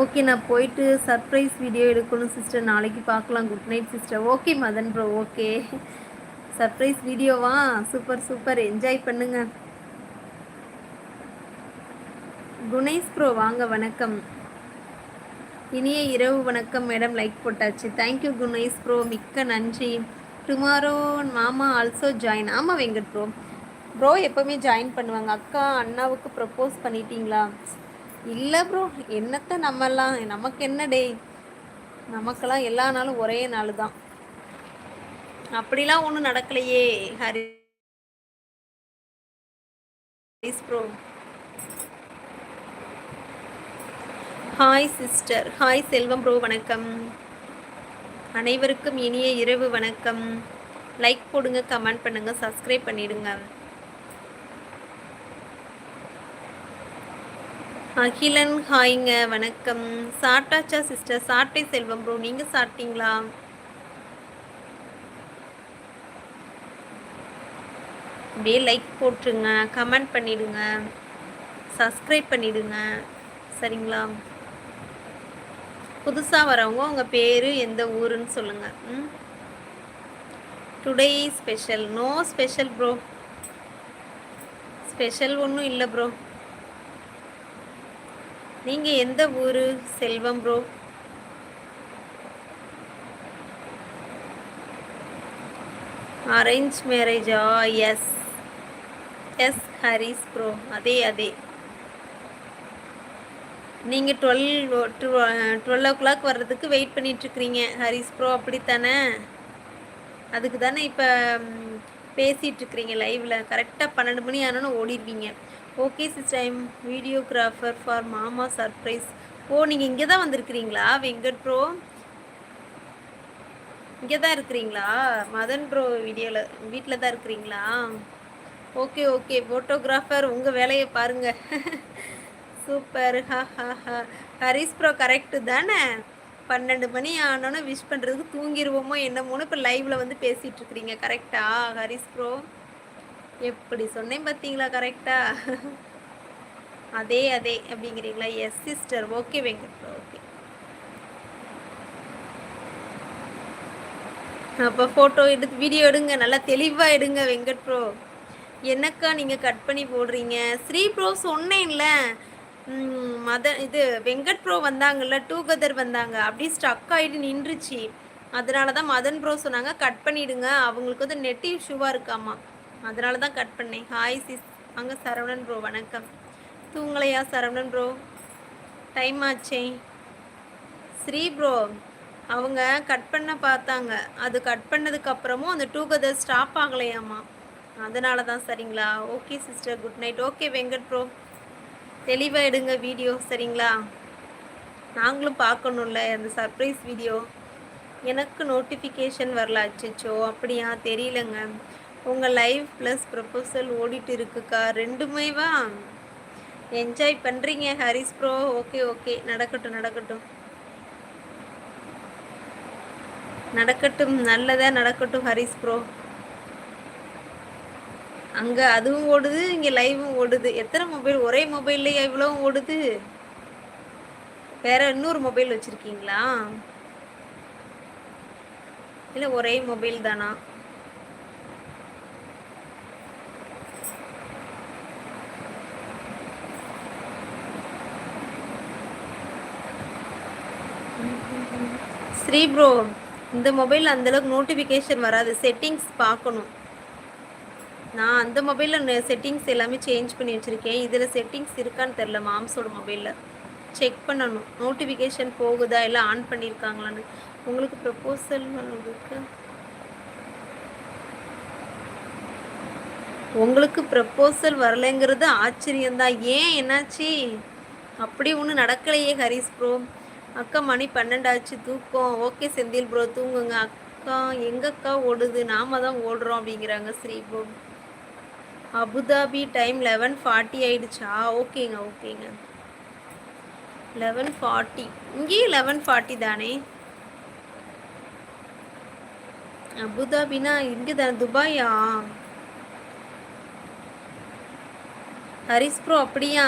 Okay நான் போயிட்டு surprise video எடுக்கணும் சிஸ்டர் நாளைக்கு பார்க்கலாம். Good night sister okay Madan bro okay surprise வீடியோவா சூப்பர் சூப்பர் என்ஜாய் பண்ணுங்க. குணேஷ் ப்ரோ வாங்க. வணக்கம். இனிய இரவு வணக்கம் மேடம் லைக் போட்டாச்சு. தேங்க்யூ குணேஷ் ப்ரோ மிக்க நன்றி. டுமாரோ மாமா ஆல்சோ ஜாயின் ஆமாம் வெங்கட் ப்ரோ ப்ரோ எப்போவுமே ஜாயின் பண்ணுவாங்க. அக்கா அண்ணாவுக்கு ப்ரப்போஸ் பண்ணிட்டீங்களா? இல்லை ப்ரோ என்னத்த நம்மெல்லாம் நமக்கு என்ன டே நமக்கெல்லாம் எல்லா நாளும் ஒரே நாள் தான் அப்படிலாம் ஒன்றும் நடக்கலையே Hari. Bro hi sister hi Selvam bro வணக்கம். அனைவருக்கும் இனிய இரவு வணக்கம். லைக் போடுங்க கமெண்ட் பண்ணுங்க சப்ஸ்கிரைப் பண்ணிடுங்க. அகிலன் ஹாய்ங்க வணக்கம். சாப்பிட்டாச்சா சிஸ்டர்? சாப்பிட்டே செல்வம் ப்ரோ நீங்கள் சாப்பிட்டீங்களா? அப்படியே லைக் போட்டுருங்க. கமெண்ட் பண்ணிடுங்க. சப்ஸ்கிரைப் பண்ணிடுங்க. சரிங்களா? புதுசாக வரவங்க உங்கள் பேர் எந்த ஊருன்னு சொல்லுங்கள் ம்? Today special no special bro special ஒன்றும் இல்லை ப்ரோ நீங்கள் எந்த ஊர்? செல்வம் ப்ரோ அரேஞ்ச் மேரேஜா எஸ் எஸ் ஹரிஸ் ப்ரோ அதே அதே. நீங்கள் டுவெல் டுவெல் ஓ கிளாக் வர்றதுக்கு வெயிட் பண்ணிகிட்ருக்குறீங்க ஹரிஸ் ப்ரோ அப்படித்தானே? அதுக்கு தானே இப்போ பேசிகிட்ருக்கிறீங்க லைவில் கரெக்டாக பன்னெண்டு மணி ஆனாலும் ஓடிடுவீங்க okay sis time videographer for மாமா சர்ப்ரைஸ் ஓ நீங்கள் இங்கே தான் வந்திருக்கிறீங்களா? வெங்கட் ப்ரோ இங்கே தான் இருக்கிறீங்களா? மதன் ப்ரோ வீடியோவில் வீட்டில் தான் இருக்கிறீங்களா? ஓகே ஓகே ஃபோட்டோகிராஃபர் உங்கள் வேலையை பாருங்கள் சூப்பர் ஹா ஹா ஹா ஹரிஸ் ப்ரோ கரெக்டு தானே? பன்னெண்டு மணி ஆனோன்னே விஷ் பண்ணுறதுக்கு தூங்கிடுவோமோ என்னமோன்னு இப்போ லைவில் வந்து பேசிகிட்டு இருக்கிறீங்க கரெக்டா ஹரிஸ் ப்ரோ எப்படி சொன்னேன் பார்த்தீங்களா கரெக்டா அதே அதே அப்படிங்கிறீங்களா? Yes sister okay Venkat bro okay அப்போ ஃபோட்டோ எடுத்து வீடியோ எடுங்க. நல்லா தெளிவாக எடுங்க வெங்கட் ப்ரோ என்னக்கா நீங்கள் கட் பண்ணி போடுறீங்க? ஸ்ரீ ப்ரோ சொன்னேன்ல. மத இது வெங்கட் ப்ரோ வந்தாங்கல்ல டூகெதர் வந்தாங்க. அப்படியே ஸ்டக் ஆகிட்டு நின்றுச்சு. அதனால தான் மதன் ப்ரோ சொன்னாங்க கட் பண்ணிவிடுங்க அவங்களுக்கு வந்து நெட் இஷ்யூவாக இருக்காமா? அதனால தான் கட் பண்ணேன். ஹாய் சிஸ் அங்கே சரவணன் ப்ரோ வணக்கம். தூங்கலையா சரவணன் ப்ரோ? டைம் ஆச்சே. ஸ்ரீ ப்ரோ அவங்க கட் பண்ண பார்த்தாங்க. அது கட் பண்ணதுக்கப்புறமும் அந்த டூகெதர் ஸ்டாப் ஆகலையாம்மா அதனால தான் சரிங்களா? Okay sister good night okay Venkat bro. தெளிவாக எடுங்க வீடியோ சரிங்களா? நாங்களும் பார்க்கணும்ல அந்த சர்ப்ரைஸ் வீடியோ எனக்கு நோட்டிஃபிகேஷன் வரல அச்சோ அப்படியா? தெரியலங்க. உங்கள் லைஃப் ப்ளஸ் ப்ரப்போசல் ஓடிட்டு இருக்குக்கா. ரெண்டுமேவா என்ஜாய் பண்ணுறீங்க ஹரிஸ் ப்ரோ ஓகே ஓகே நடக்கட்டும் நடக்கட்டும். நடக்கட்டும் நல்லதாக நடக்கட்டும் ஹரிஸ் ப்ரோ அங்கே அதுவும் ஓடுது இங்கே லைவும் ஓடுது. எத்தனை மொபைல் ஒரே மொபைல்லையே இவ்வளவும் ஓடுது. வேற இன்னொரு மொபைல் வச்சுருக்கீங்களா? இல்லை ஒரே மொபைல் தானா? ஸ்ரீ ப்ரோ இந்த மொபைலில் அந்தளவுக்கு நோட்டிஃபிகேஷன் வராது. செட்டிங்ஸ் பார்க்கணும். நான் அந்த மொபைலில் செட்டிங்ஸ் எல்லாமே சேஞ்ச் பண்ணி வச்சுருக்கேன். இதில் செட்டிங்ஸ் இருக்கான்னு தெரில மாம்ஸோட மொபைலில் செக் பண்ணணும். நோட்டிஃபிகேஷன் போகுதா எல்லாம் ஆன் பண்ணியிருக்காங்களான்னு உங்களுக்கு ப்ரப்போசல் இருக்கு உங்களுக்கு ப்ரப்போசல் வரலைங்கிறது ஆச்சரியந்தான் ஏன் என்னாச்சு? அப்படி ஒன்றும் நடக்கலையே ஹரிஸ் ப்ரோ அக்கா மணி பன்னெண்டாச்சு தூக்கம். ஓகே செந்தில் ப்ரோ தூங்குங்க. அக்கா எங்கக்கா ஓடுது? நாம தான் ஓடுறோம் அப்படிங்கிறாங்க Shri bro Abu Dhabi time eleven forty ஆயிடுச்சா? ஓகேங்க ஓகேங்க. லெவன் ஃபார்ட்டி இங்கேயும் லெவன் ஃபார்ட்டி தானே? அபுதாபினா இங்கே தானே துபாயா? ஹரிஸ் ப்ரோ அப்படியா?